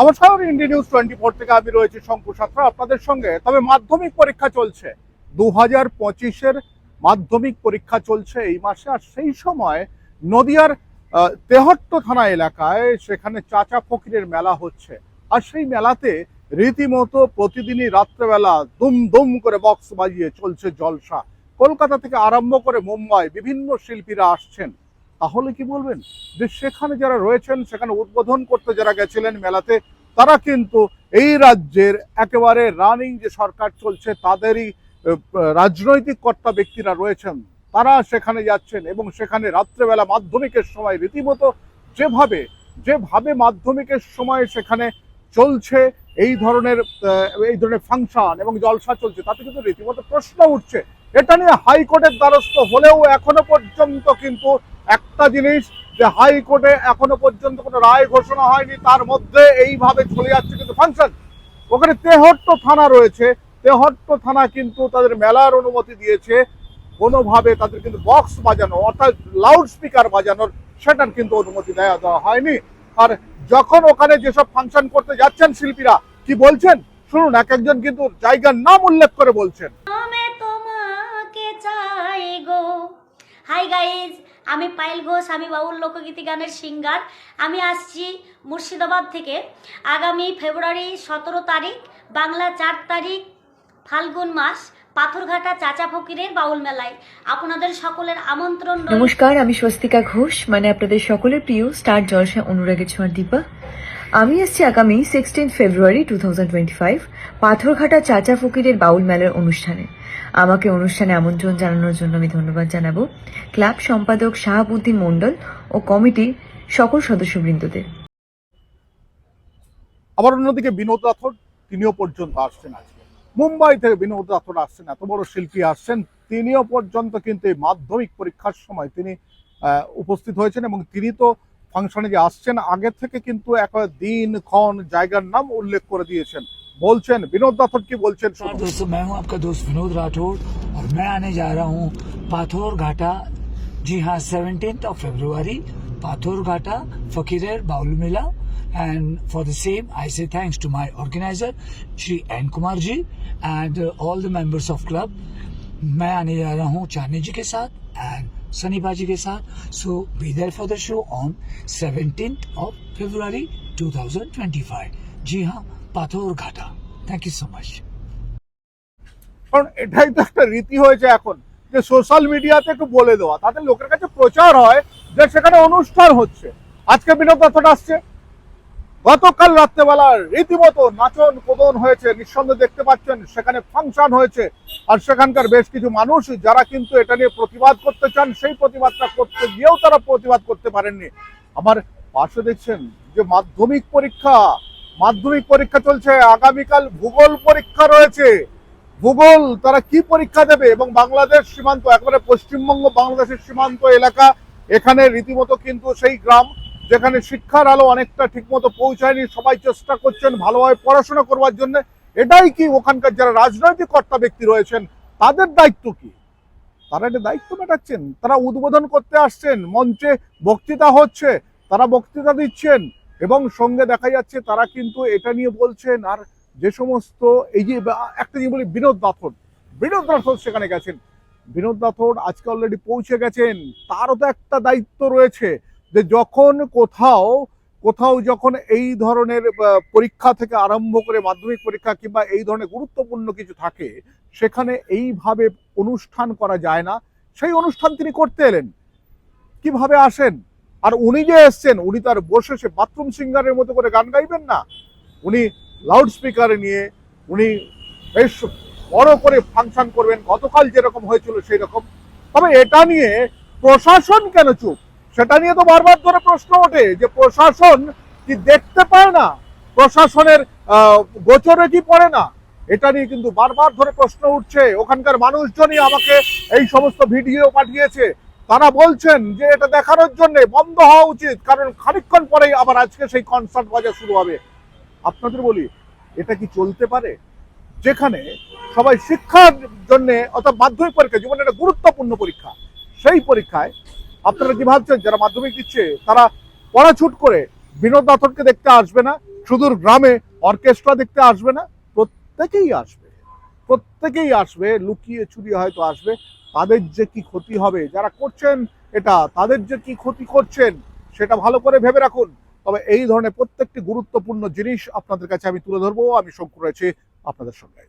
নমস্কার India news twenty four থেকে আমি রয়েছি শঙ্কু সাত্রা আপনাদের সঙ্গে। তবে মাধ্যমিক পরীক্ষা চলছে। দু হাজার পঁচিশের মাধ্যমিক পরীক্ষা চলছে এই মাসে, আর সেই সময় নদিয়ার তেহট্ট থানা এলাকায় সেখানে চাচা ফকিরের মেলা হচ্ছে। আর সেই মেলাতে রীতিমতো প্রতিদিনই রাত্রেবেলা দুম দুম করে বক্স বাজিয়ে চলছে জলসা। কলকাতা থেকে আরম্ভ করে মুম্বাই বিভিন্ন শিল্পীরা আসছেন। তাহলে কি বলবেন? যে সেখানে যারা রয়েছেন, সেখানে উদ্বোধন করতে যারা গেছিলেন মেলাতে, তারা কিন্তু এই রাজ্যের একেবারে রানিং যে সরকার চলছে, তাদেরই রাজনৈতিক কর্তা ব্যক্তিরা রয়েছেন। তারা সেখানে যাচ্ছেন এবং সেখানে রাত্রেবেলা মাধ্যমিকের সময় রীতিমতো যেভাবে যেভাবে মাধ্যমিকের সময় সেখানে চলছে, এই ধরনের এই ধরনের ফাংশন এবং জলসা চলছে, তাতে কিন্তু রীতিমতো প্রশ্ন উঠছে। এটা নিয়ে হাইকোর্টের দ্বারস্থ হলেও এখনও পর্যন্ত কিন্তু একটা জিনিস যে হাইকোর্টে এখনও পর্যন্ত কোনো রায় ঘোষণা হয়নি, তার মধ্যে এইভাবে চলে যাচ্ছে কিন্তু ফাংশন। ওখানে তেহট্ট থানা রয়েছে। তেহট্ট থানা কিন্তু তাদের মেলার অনুমতি দিয়েছে। কোনোভাবে তাদের কিন্তু বক্স বাজানো, অর্থাৎ লাউড স্পিকার বাজানোর সেটার কিন্তু অনুমতি দেওয়া দেওয়া হয়নি। আর যখন ওখানে যেসব ফাংশন করতে যাচ্ছেন শিল্পীরা, কি বলছেন? শুনুন, এক একজন কিন্তু জায়গার নাম উল্লেখ করে বলছেন। হাই গাইজ আমি পায়েল ঘোষ, আমি বাউল লোকগীতি গানের সিঙ্গার। আমি আসছি মুর্শিদাবাদ থেকে। আগামী ফেব্রুয়ারি সতেরো তারিখ, বাংলা চার তারিখ, ফাল্গুন মাস, পাথরঘাটা চাচা ফকিরের বাউল মেলায়। আপনাদের সকলের আমন্ত্রণ নমস্কার, আমি স্বস্তিকা ঘোষ মানে আপনাদের সকলের প্রিয় স্টার জলসা অনুরাগী ছোঁয়ার দীপা। আমি আসছি আগামী sixteen February two thousand twenty five Patharghata চাচা ফকিরের বাউল মেলার অনুষ্ঠানে। আমাকে অনুষ্ঠানে আমন্ত্রণ জানানোর জন্য আমি ধন্যবাদ জানাব। ক্লাব সম্পাদক শাহাবুদ্দিন মণ্ডল ও কমিটির সকল সদস্যবৃন্দদের। আবার অন্যদিকে বিনোদ রাথোড তিনিও পর্যন্ত আসছেন আজকে। মুম্বাই থেকে বিনোদ রাথোড আসছেন, এত বড় শিল্পী আসছেন, তিনিও পর্যন্ত কিন্তু এই মাধ্যমিক পরীক্ষার সময় তিনি উপস্থিত হয়েছেন এবং তিনি তো ফাংশনে যে আসছেন, আগে থেকে কিন্তু এক দিন ক্ষণ জায়গার নাম উল্লেখ করে দিয়েছেন। বলছেন বিনোদ রাথোড কি বলছেন नमस्कार শুনুন। दोस्तों मैं हूं आपका दोस्त विनोद राठौर और मैं आने जा रहा हूं पाथोर घाटा जी हाँ सेवनटीन ऑफ फेब्रुवरी पाथोर घाटा फकीरेर bowl Mela and for the same I say thanks to my organiser Shri N Kumar ji and all the members of club मैं आने जा रहा हूं चांदनी जी के साथ एंड सनी बाजी के साथ so be there for the show on seventeen of February 2025 जी हाँ পাথর ঘাটা থ্যাংক ইউ সো মাচ কারণ এটাই তো একটা রীতি হয়েছে এখন, যে সোশ্যাল মিডিয়াতে একটু বলে দেওয়া। তাতে লোকের কাছে প্রচার হয় যে সেখানে অনুষ্ঠান হচ্ছে। আজকে বিনোদ কথাটা আসছে। গতকাল রাত্রেবেলা রীতিমতো নাচন কোদন হয়েছে, নিঃসন্দেহে দেখতে পাচ্ছেন, সেখানে ফাংশন হয়েছে। আর সেখানকার বেশ কিছু মানুষ যারা কিন্তু এটা নিয়ে প্রতিবাদ করতে চান, সেই প্রতিবাদটা করতে গিয়েও তারা প্রতিবাদ করতে পারেননি। আমার পাশে দেখছেন যে মাধ্যমিক পরীক্ষা মাধ্যমিক পরীক্ষা চলছে, আগামীকাল ভূগোল পরীক্ষা রয়েছে। ভূগোল, তারা কি পরীক্ষা দেবে? এবং বাংলাদেশ সীমান্ত, একেবারে পশ্চিমবঙ্গ, বাংলাদেশের সীমান্ত এলাকা, এখানে রীতিমতো কিন্তু সেই গ্রাম, যেখানে শিক্ষার আলো অনেকটা ঠিকমতো পৌঁছায়নি, সবাই চেষ্টা করছেন ভালোভাবে পড়াশোনা করবার জন্য। এটাই কি ওখানকার যারা রাজনৈতিক কর্তা ব্যক্তি রয়েছেন, তাদের দায়িত্ব কি? তারা এটা দায়িত্ব মেটাচ্ছেন, তারা উদ্বোধন করতে আসছেন, মঞ্চে বক্তৃতা হচ্ছে, তারা বক্তৃতা দিচ্ছেন। এবং সঙ্গে দেখা যাচ্ছে তারা কিন্তু এটা নিয়ে বলছেন, আর যে সমস্ত এই যে একটা জিনিস বলি, বিনোদ রাথোড বিনোদ রাথোড সেখানে গেছেন। বিনোদ রাথোড আজকে অলরেডি পৌঁছে গেছেন। তারও তো একটা দায়িত্ব রয়েছে যে যখন কোথাও কোথাও যখন এই ধরনের পরীক্ষা থেকে আরম্ভ করে মাধ্যমিক পরীক্ষা কিংবা এই ধরনের গুরুত্বপূর্ণ কিছু থাকে, সেখানে এইভাবে অনুষ্ঠান করা যায় না। সেই অনুষ্ঠান তিনি করতে এলেন। কীভাবে আসেন? আর উনি যে এসছেন, উনি তার বসে সে বাথরুম সিঙ্গারের মতো করে গান গাইবেন না? উনি লাউড স্পিকারে নিয়ে উনি বেশ বড় করে ফাংশন করবেন। গতকাল যেরকম হয়েছিল সেই রকম তবে এটা নিয়ে প্রশাসন কেন চুপ? সেটা নিয়ে তো বারবার ধরে প্রশ্ন ওঠে যে প্রশাসন কি দেখতে পায় না? প্রশাসনের গোচরে কি পড়ে না? এটা নিয়ে কিন্তু বারবার ধরে প্রশ্ন উঠছে। ওখানকার মানুষজনই আমাকে এই সমস্ত ভিডিও পাঠিয়েছে। তারা বলছেন যে এটা দেখানোর জন্য বন্ধ হওয়া উচিত, কারণ খানিকক্ষণ পরেই আবার আজকে সেই কনসার্ট বাজা শুরু হবে। আপনাদের বলি, এটা কি চলতে পারে? যেখানে সবাই শিক্ষার জন্য অর্থাৎ মাধ্যমিক পরীক্ষা জীবনে একটা গুরুত্বপূর্ণ পরীক্ষা, সেই পরীক্ষায় আপনারা কি ভাবছেন, যারা মাধ্যমিক দিচ্ছে, তারা পড়াছুট করে বিনোদ রাথোডকে দেখতে আসবে না? সুদূর গ্রামে অর্কেস্ট্রা দেখতে আসবে না? প্রত্যেকেই আসবে। প্রত্যেকেই আসবে, লুকিয়ে চুরি হয়তো আসবে। তাদের যে কি ক্ষতি হবে, যারা করছেন এটা, তাদের যে কি ক্ষতি করছেন, সেটা ভালো করে ভেবে রাখুন। তবে এই ধরনের প্রত্যেকটি গুরুত্বপূর্ণ জিনিস আপনাদের কাছে আমি তুলে ধরবো। আমি শঙ্কু রয়েছে আপনাদের সঙ্গে।